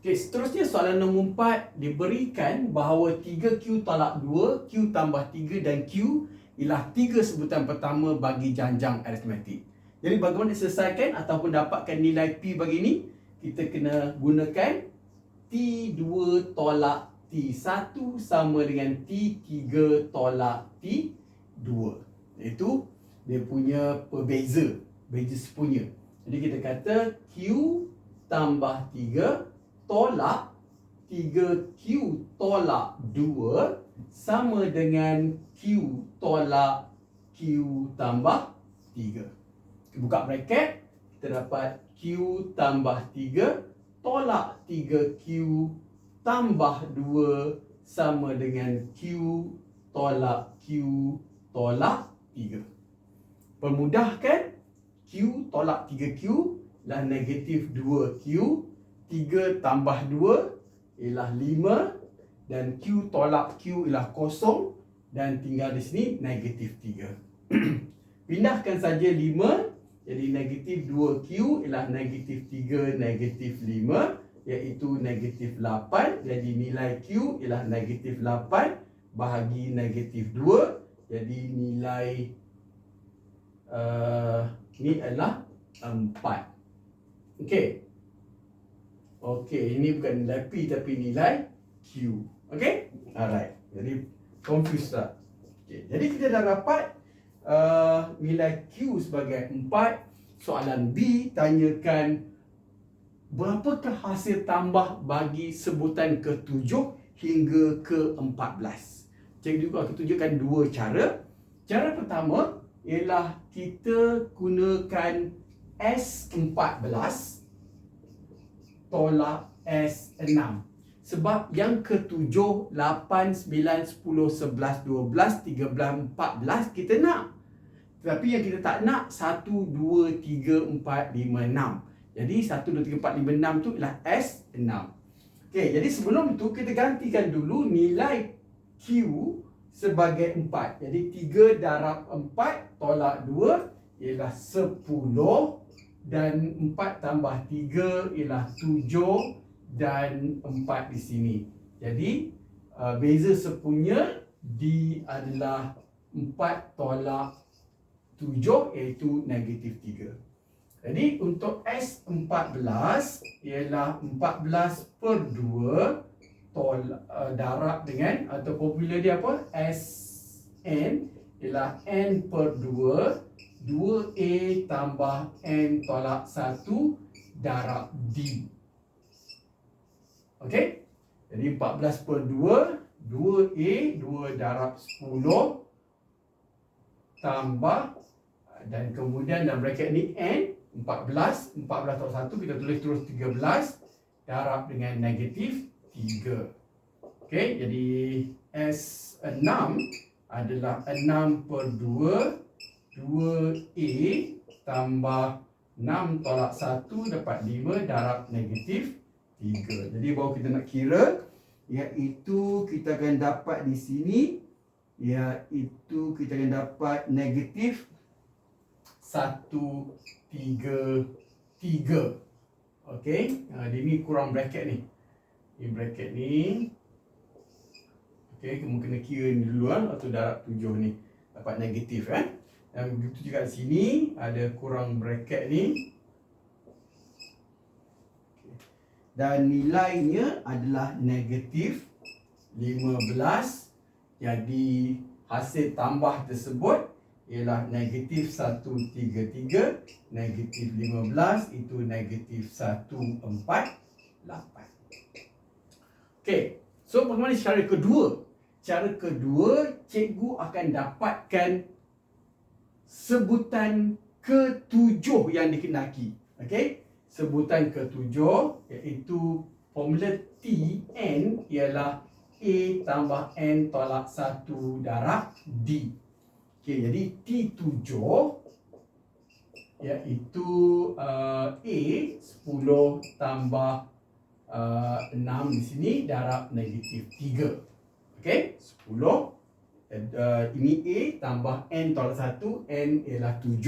Okey, seterusnya soalan nombor 4 diberikan bahawa 3Q tolak 2, Q tambah 3 dan Q ialah tiga sebutan pertama bagi janjang aritmetik. Jadi bagaimana selesaikan ataupun dapatkan nilai P bagi ni? Kita kena gunakan T2 tolak T1 sama dengan T3 tolak T2. Iaitu dia punya perbeza, beza sepunya. Jadi kita kata Q tambah 3 tolak 3Q tolak 2 sama dengan Q tolak Q tambah 3. Buka bracket, kita dapat Q tambah 3 tolak 3Q tambah 2 sama dengan Q tolak Q tolak 3. Permudahkan, Q tolak 3Q lah negatif 2Q 3 tambah 2 ialah 5 dan Q tolak Q ialah kosong dan tinggal di sini negatif 3. Pindahkan saja 5 jadi negatif 2Q ialah negatif 3 negatif 5 iaitu negatif 8 jadi nilai Q ialah negatif 8 bahagi negatif 2 jadi nilai uh, ni adalah 4. Okey. Okey, ini bukan nilai P tapi nilai Q. Okey? Alright. Jadi confused tak? Okey. Jadi kita dah dapat uh, nilai Q sebagai 4. Soalan B tanyakan berapakah hasil tambah bagi sebutan ke-7 hingga ke-14. Cikgu juga akan tunjukkan dua cara. Cara pertama ialah kita gunakan S14 tolak S6. Sebab yang ketujuh, lapan, sembilan, sepuluh, sebelas, dua belas, tiga belas, empat belas kita nak. Tetapi yang kita tak nak, satu, dua, tiga, empat, lima, enam. Jadi satu, dua, tiga, empat, lima, enam tu ialah S6. Okey, jadi sebelum tu kita gantikan dulu nilai Q sebagai empat. Jadi tiga darab empat tolak dua ialah sepuluh dan 4 tambah 3 ialah 7 dan 4 di sini. Jadi uh, beza sepunya D adalah 4 tolak 7 iaitu negatif 3. Jadi untuk S14 ialah 14 per 2 tol, uh, darab dengan atau formula dia apa? SN ialah N per 2 2A tambah N tolak 1 darab D. Okey? Jadi 14 per 2, 2A, 2 darab 10 tambah dan kemudian dalam bracket ni N 14, 14 tolak 1 kita tulis terus 13 darab dengan negatif 3. Okey, jadi S6 adalah 6 per 2 2A tambah 6 tolak 1 dapat 5 darab negatif 3. Jadi baru kita nak kira iaitu kita akan dapat di sini iaitu kita akan dapat negatif 1 3 3. Okey, ha, dia ni kurang bracket ni. Ini bracket ni. Okey, kamu kena kira ni dulu ah atau darab 7 ni. Dapat negatif eh. Dan begitu juga sini ada kurang bracket ni. Dan nilainya adalah negatif 15. Jadi hasil tambah tersebut ialah negatif 133. Negatif 15 itu negatif 148. Okey. So bagaimana cara kedua? Cara kedua, cikgu akan dapatkan sebutan ketujuh yang dikenaki. Okey? Sebutan ketujuh iaitu formula T N ialah A tambah N tolak 1 darab D. Okey, jadi T7 iaitu uh, A 10 tambah uh, 6 di sini darab negatif 3. Okey, 10 uh, ini A tambah N tolak 1 N ialah 7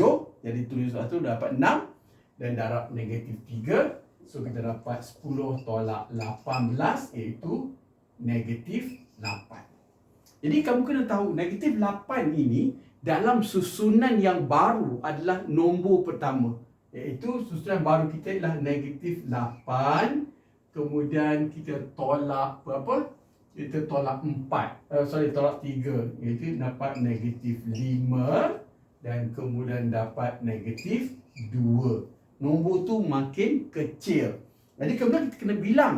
Jadi tulis 1 dapat 6 Dan darab negatif 3 So kita dapat 10 tolak 18 iaitu negatif 8. Jadi kamu kena tahu negatif 8 ini dalam susunan yang baru adalah nombor pertama. Iaitu susunan baru kita adalah negatif 8. Kemudian kita tolak berapa? Kita tolak 4. Uh, sorry, tolak 3. Iaitu dapat negatif 5. Dan kemudian dapat negatif 2 nombor tu makin kecil. Jadi kemudian kita kena bilang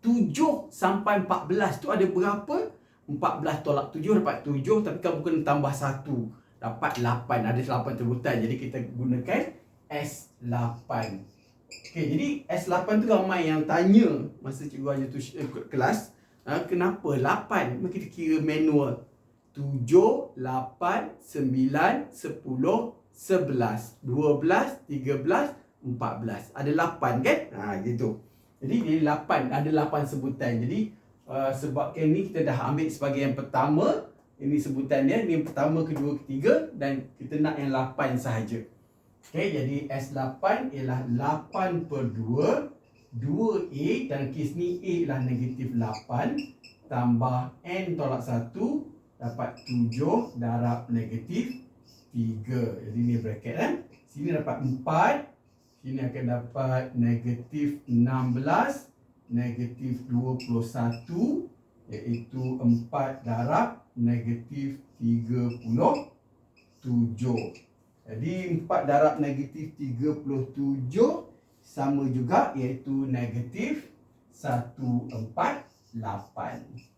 7 sampai 14 tu ada berapa? 14 tolak 7 dapat 7 tapi kamu kena tambah 1 dapat 8 ada 8 sebutan jadi kita gunakan S8 Okey jadi S8 tu ramai yang tanya masa cikgu ajar tu eh, kelas ha, kenapa 8 maka kita kira manual 7 8 9 10 11, 12, 13, 14. Ada 8 kan? Ha gitu. Jadi dia 8, ada 8 sebutan. Jadi uh, sebabkan ni kita dah ambil sebagai yang pertama, ini sebutan dia, ini yang pertama, kedua, ketiga dan kita nak yang 8 sahaja. Okey, jadi S8 ialah 8 per 2 2A dan kes ni A ialah negatif 8 tambah N tolak 1 dapat 7 darab negatif 3. Jadi ni bracket kan. Sini dapat 4. Sini akan dapat negatif 16. Negatif 21. Iaitu 4 darab negatif 37. Jadi 4 darab negatif 37 sama juga iaitu negatif 148.